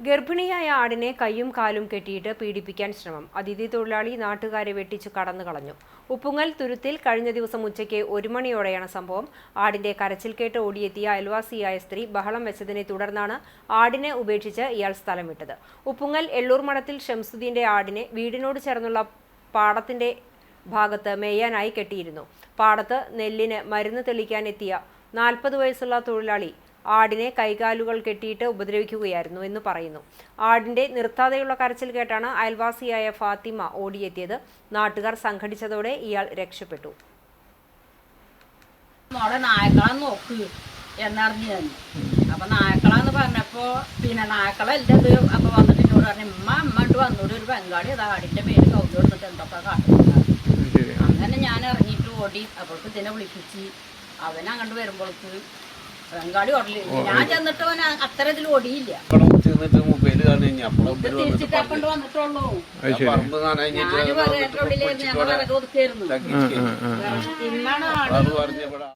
ഗർഭിണിയായ ആടിനെ കൈയും കാലും കെട്ടിയിട്ട് പീഡിപ്പിക്കാൻ ശ്രമം. അതിഥി തൊഴിലാളി നാട്ടുകാരെ വെട്ടിച്ചു കടന്നു കളഞ്ഞു. ഉപ്പുങ്ങൽ തുരുത്തിൽ കഴിഞ്ഞ ദിവസം ഉച്ചയ്ക്ക് ഒരു മണിയോടെയാണ് സംഭവം. ആടിന്റെ കരച്ചിൽ കേട്ട് ഓടിയെത്തിയ അയൽവാസിയായ സ്ത്രീ ബഹളം വെച്ചതിനെ തുടർന്നാണ് ആടിനെ ഉപേക്ഷിച്ച് ഇയാൾ സ്ഥലം വിട്ടത് ഉപ്പുങ്ങൽ എള്ളൂർ മഠത്തിൽ ഷംസുദ്ദീന്റെ ആടിനെ വീടിനോട് ചേർന്നുള്ള പാടത്തിന്റെ ഭാഗത്ത് മേയാനായി കെട്ടിയിരുന്നു. പാടത്ത് നെല്ലിന് മരുന്ന് തെളിക്കാനെത്തിയ നാൽപ്പത് വയസ്സുള്ള തൊഴിലാളി ആടിനെ കൈകാലുകൾ കെട്ടിയിട്ട് ഉപദ്രവിക്കുകയായിരുന്നു എന്ന് പറയുന്നു. ആടിന്റെ നിർത്താതെയുള്ള കരച്ചിൽ കേട്ടാണ് അയൽവാസിയായ ഫാത്തിമ ഓടിയെത്തിയത്. നാട്ടുകാർ സംഘടിച്ചതോടെ ഇയാൾ രക്ഷപ്പെട്ടു. മോളെ നായക്കളെ നോക്ക് എന്നറിഞ്ഞു ഞാൻ അപ്പൊ നായക്കളാന്ന് പറഞ്ഞപ്പോ പിന്നെ നായക്കളല്ലത് അപ്പൊ വന്നിട്ട് എന്നോട് പറഞ്ഞു ഉമ്മ അമ്മണ്ട് വന്നോട് ഒരു ബംഗാളി അതാ ആടിന്റെ പേര് കൗതി കൊടുത്തിട്ട് എന്തൊക്കെ കാട്ടുന്നത്. അങ്ങനെ ഞാൻ ഇറങ്ങിയിട്ട് ഓടി. അപ്പോൾക്ക് ഇതിനെ വിളിപ്പിച്ച് അവൻ അങ്ങോട്ട് വരുമ്പോൾക്ക് ബംഗാളി ഞാൻ ചെന്നിട്ട് അവൻ അത്ര ഇതിൽ ഓടിയില്ല. ചെന്നിട്ട് മൊബൈൽ കാണി തിരിച്ചിട്ട് അപ്പണ്ട് വന്നിട്ടുള്ളൂ. പറമ്പ് നനഞ്ഞിട്ട് ഇന്നാണ് ഇവിടെ